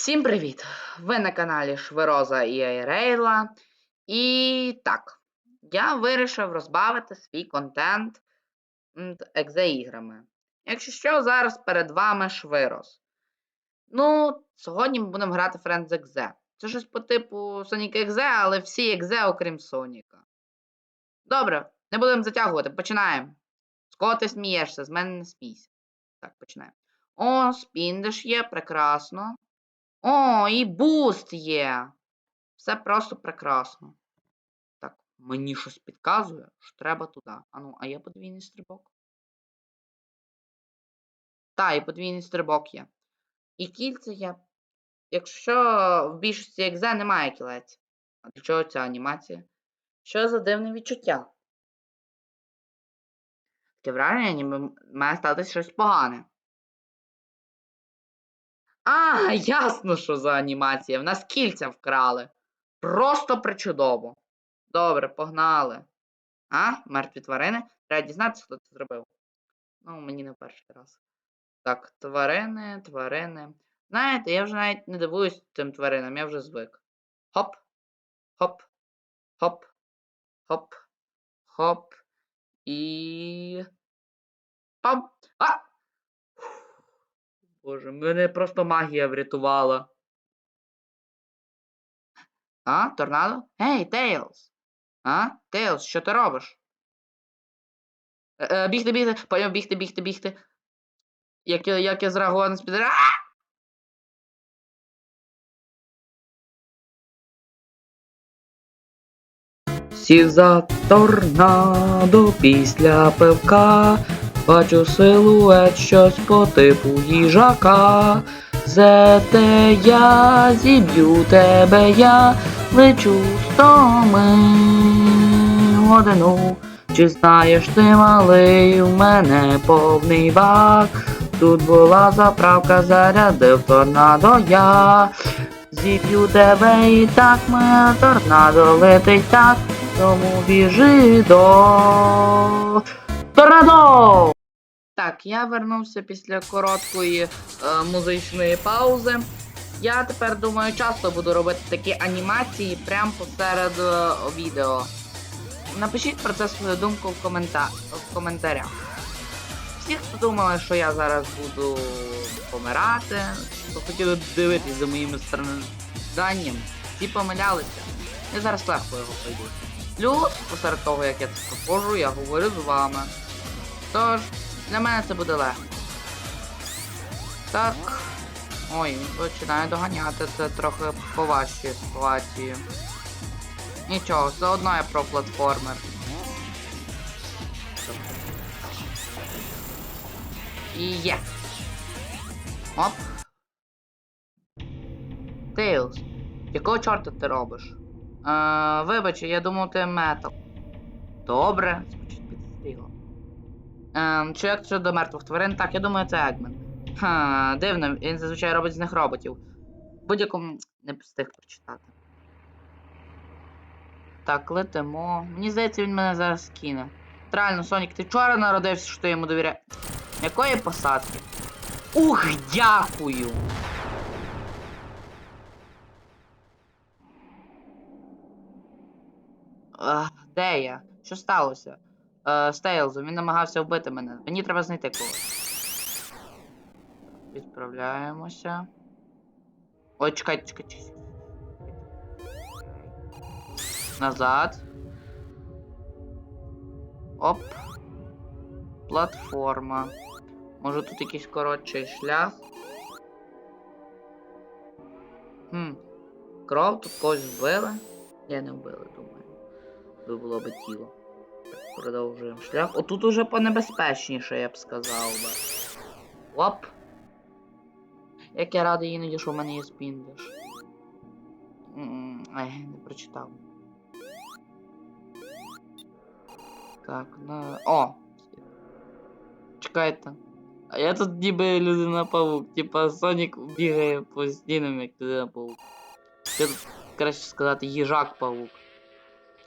Всім привіт! Ви на каналі Швироза і Айрейла. І так, я вирішив розбавити свій контент екзе-іграми. Якщо що, зараз перед вами Швироз. Ну, сьогодні ми будемо грати Friends Exe. Це щось по типу Sonic Exe, але всі Exe, окрім Соніка. Добре, не будемо затягувати, починаємо. З кого ти смієшся? З мене не смійся. Так, починаємо. О, спіндиш є, прекрасно. О, і буст є. Все просто прекрасно. Так, мені щось підказує, що треба туди. Ану, а є подвійний стрибок? Та, і подвійний стрибок є. І кільце є. Якщо в більшості екзе немає кілець. А для чого ця анімація? Що за дивне відчуття? Таке враження, ніби має статися щось погане. А, ясно, що за анімація. В нас кільця вкрали. Просто причудово. Добре, погнали. А, мертві тварини? Треба дізнатися, хто це зробив. Ну, мені не перший раз. Так, тварини, тварини. Знаєте, я вже навіть не дивуюсь цим тваринам, я вже звик. Хоп, хоп, хоп, хоп, хоп. І. Пам! А! Боже, мене просто магія врятувала. А, торнадо? Гей, Тейлз! А? Тейлз, що ти робиш? Е, е, бігти, бігти, поняв, бігти, бігти, бігти. Як я, як я зреагував на спідер. А! Сів за торнадо після пивка. Бачу силует щось по типу їжака. Зете я зіб'ю тебе я, лечу стоми годину. Чи знаєш ти, малий, у мене повний бак. Тут була заправка, зарядив торнадо я. Зіб'ю тебе і так моя торнадо летить так, тому біжи до торнадо! Так, я вернувся після короткої е, музичної паузи. Я тепер думаю, часто буду робити такі анімації прямо посеред е, відео. Напишіть про це свою думку в, комента... в коментарях. Всі, хто думали, що я зараз буду помирати, хто хотіли дивитись за моїми страданням, ті помилялися. Я зараз легко його пройду. Плюс, посеред того, як я це проходжу, я говорю з вами. Тож, для мене це буде легко. Так. Ой, він починає доганяти, це трохи поважчі ситуації. Нічого, все одно я про платформер. І є. Оп. Тейлз, якого чорта ти робиш? Е, вибач, я думав, ти метал. Добре, звучить. Ем, чи як щодо мертвих тварин? Так, я думаю, це Егмен. Ха, дивно, він зазвичай робить з них роботів. Будь-якому не встиг прочитати. Так, летимо. Мені здається, він мене зараз кине. Реально, Сонік, ти вчора народився, що ти йому довіряєш. Якої посадки? Ух, дякую! Ах, де я? Що сталося? Е, з він намагався вбити мене. Мені треба знайти когось. Відправляємося. Ой, чекайте. чекайте. Назад. Оп. Платформа. Може тут якийсь коротший шлях. Хм. Кров тут когось вбили? Я не вбили, думаю. Би було би тіло. Продовжуємо шлях. Отут уже понебезпечніше, я б сказав би. Оп. Як я радий іноді, що в мене є спіндиш. Ай, не прочитав. Так, на. О! Чекайте. А я тут ніби людина павук. Типа Сонік бігає по стінам, як людина павук. Що тут краще сказати їжак павук.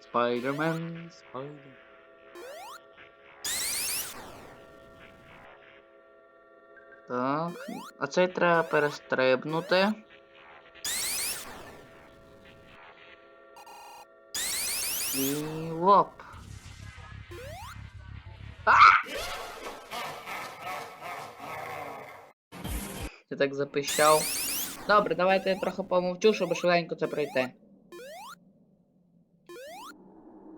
Спайдермен, спайдер. Так. А цей треба перестрибнути. І воп. А! Ти так запищав. Добре, давайте я трохи помовчу, щоб швиденько це пройти.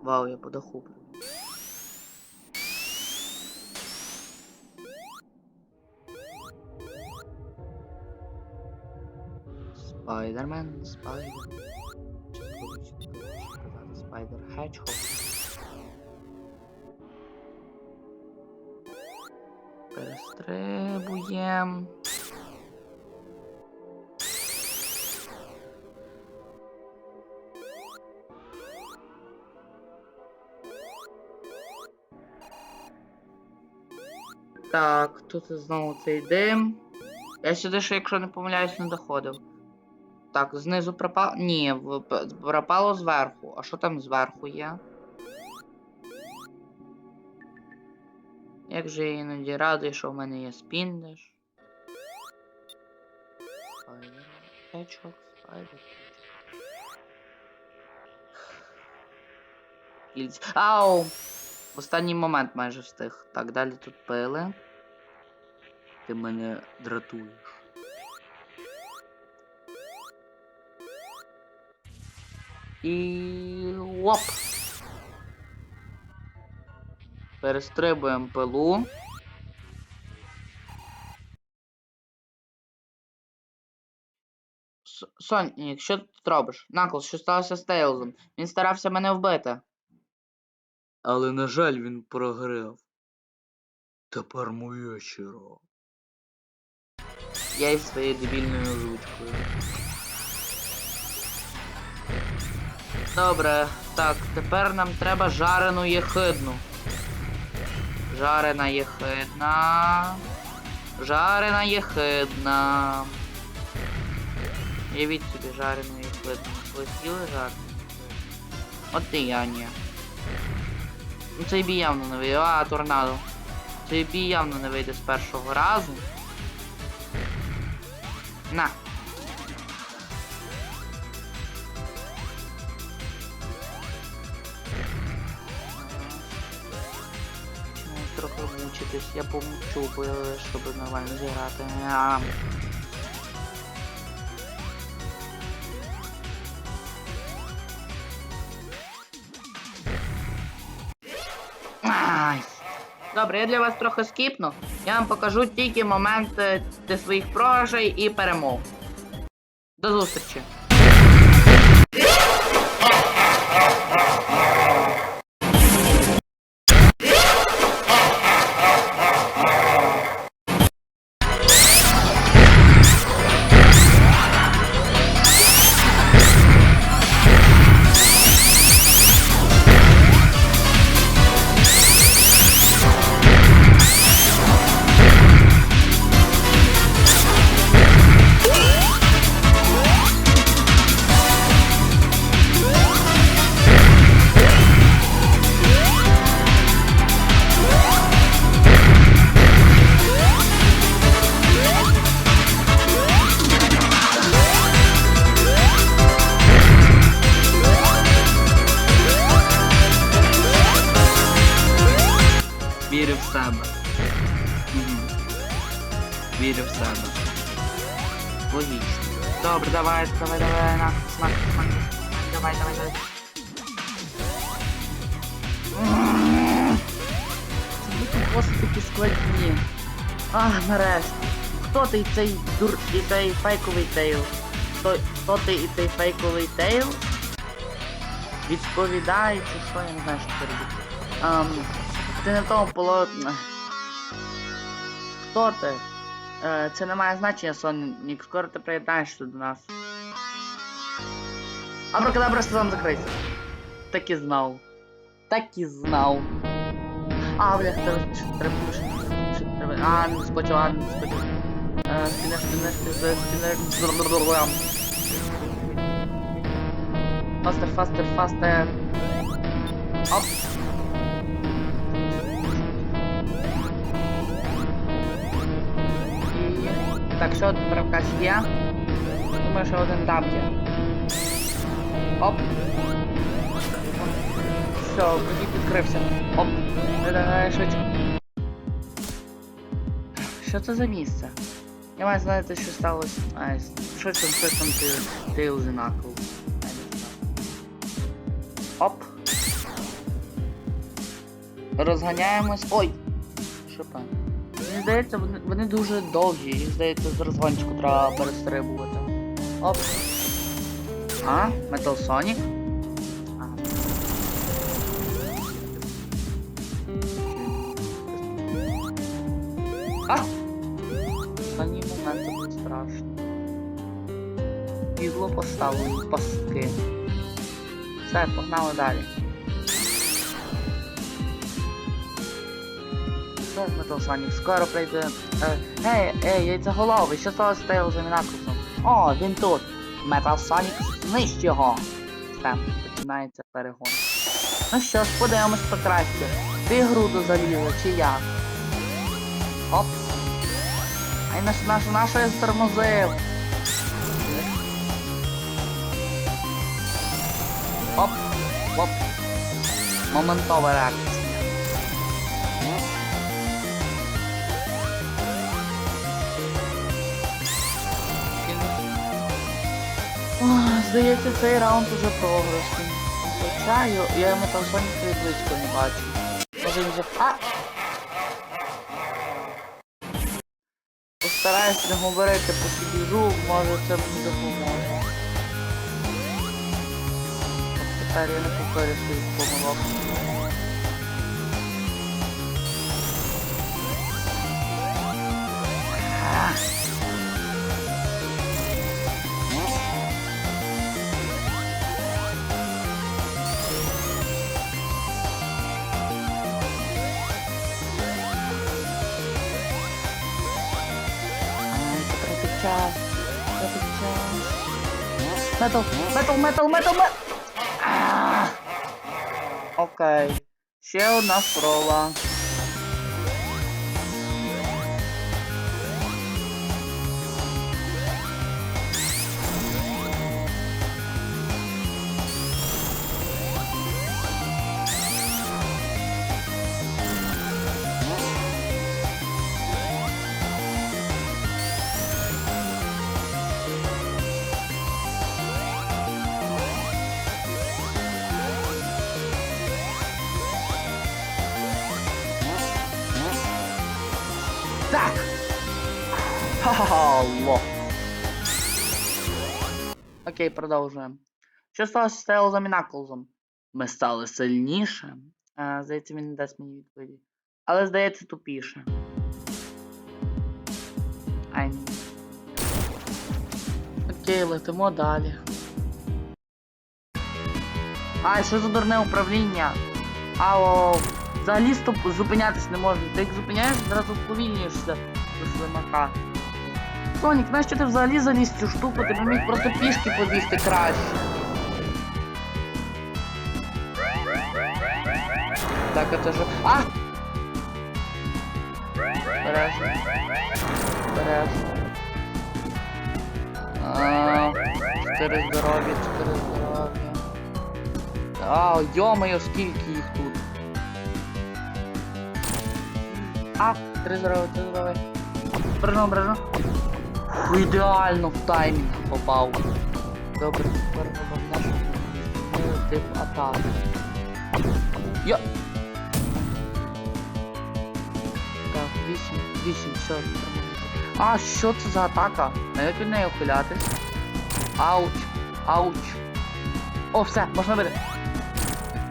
Вау, я подохуплю. Спайдермен, спайдер. Чи колись сказати спайдер хеджхок. Так, тут знову цей дим. Я сюди ще, якщо не помиляюсь, не доходив. Так, знизу пропало. Ні, пропало зверху. А що там зверху є? Як же я іноді радий, що в мене є спіндеш. Ау! В останній момент майже встиг. Так, далі тут пили. Ти мене дратуєш. І лоп. Перестрибуємо пилу. Сонік, що ти тут робиш? Наклз, що сталося з Тейлзом? Він старався мене вбити. Але, на жаль, він програв. Тепер моя черга. Я із своєю дебільною озвучкою. Добре, так, тепер нам треба жарену єхидну. Жарена єхидна. Жарена єхидна. Явіть собі жарену єхидну. Ви з'їли жарену? От і я ні. Ну цей бій явно не вийде. А, торнадо. Цей бій явно не вийде з першого разу. На. Трохи мучитись, я помучу, щоб нормально зіграти. Добре, я для вас трохи скіпну. Я вам покажу тільки моменти де своїх програшей і перемог. До зустрічі. Вірю в себе. Логічно. Добре, давай, давай, давай, на, смак, смак, давай, давай, давай. Ці боси такі складні. А, нарешті. Хто ти цей дур і цей фейковий тейл? Хто, хто ти і цей фейковий тейл? Відповідає, чи що, я не знаю, що це робити. Ам, ти не тому полотні. Хто ти? Е, це не має значення, Сонік. Скоро ти приєднаєшся до нас. Абракадабра сезон закрийся. Так і знав. Так і знав. А, бля, треба треба треба. А, не скочив, а, не скочив. Е, спінер, спінер, спінер, спінер. Фастер, фастер, фастер. Оп. Так, тепер в касі є? Думаю, що один дав є. Оп. все, прохід відкрився. Оп, давай швидше. Що це за місце? Я маю знати, що сталося. А, що там, що там ти, не знаю. Оп. Розганяємось. Ой! Що там? Мені здається, вони, вони дуже довгі, їх здається, з розгончику треба перестрибувати. Оп. А, Metal Sonic? А. А! Останній момент буде страшно. Ігло поставили пастки. Все, погнали далі. З Metal Sonic? Скоро прийде. Е, Ей, ей, яйцеголовий, що сталося з Тейлзом і Наклзом? О, він тут. Metal Sonic знищ його. Все, починається перегон. Ну що ж, подивимось покраще. Ти груду залізла, чи як? Оп. Ай наш наш наш я стормозив. Оп, оп. Моментова реакція. Здається, цей раунд уже програшний. Хоча я, я Metal Sonic і близько не бачу. Може він вже... А! Постараюсь не говорити по біжу, може це мені допоможе. Тепер я не повторю своїх помилок. А! Метал, метал, метал, метал. А! Окей. Ще одна спроба. Ха-ха-ха. Окей, продовжуємо. Що сталося з Тейлзом і Наклзом? Ми стали сильніше. А, здається, він не дасть мені відповіді. Але здається тупіше. Ай. ні. Окей, летимо далі. Ай, що за дурне управління? Ау, взагалі стоп зупинятись не можна. Ти як зупиняєш, зразу вповільнюєшся до слимака. Сонік, знаєш, що ти взагалі заліз цю штуку, ти міг просто пішки побігти краще. Так, это же. А! Бережно. Бережно. А, Чотири здоров'я, чотири здоров'я. А, йо-моє, скільки їх тут. А, три здоров'я, три здоров'я. Бережно, бережно. Ідеально в таймінг попав. Добре, тепер головне, тип атаки. Я... Так, 8, 8, все. А, що це за атака? Як від неї ухилятись? Ауч, ауч. О, все, можна бити.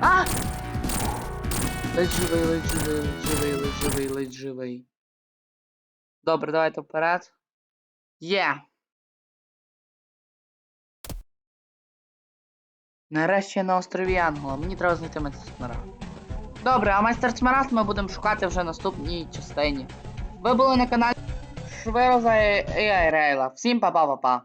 А! Ледь живий, ледь живий, ледь живий, ледь живий, ледь живий. Добре, давайте вперед. Є. Нарешті я на острові Янгола. Мені треба знайти майстер Смарагд. Добре, а майстер Смарагд ми будемо шукати вже наступній частині. Ви були на каналі Швироза і Рейла. Всім па-па-па-па.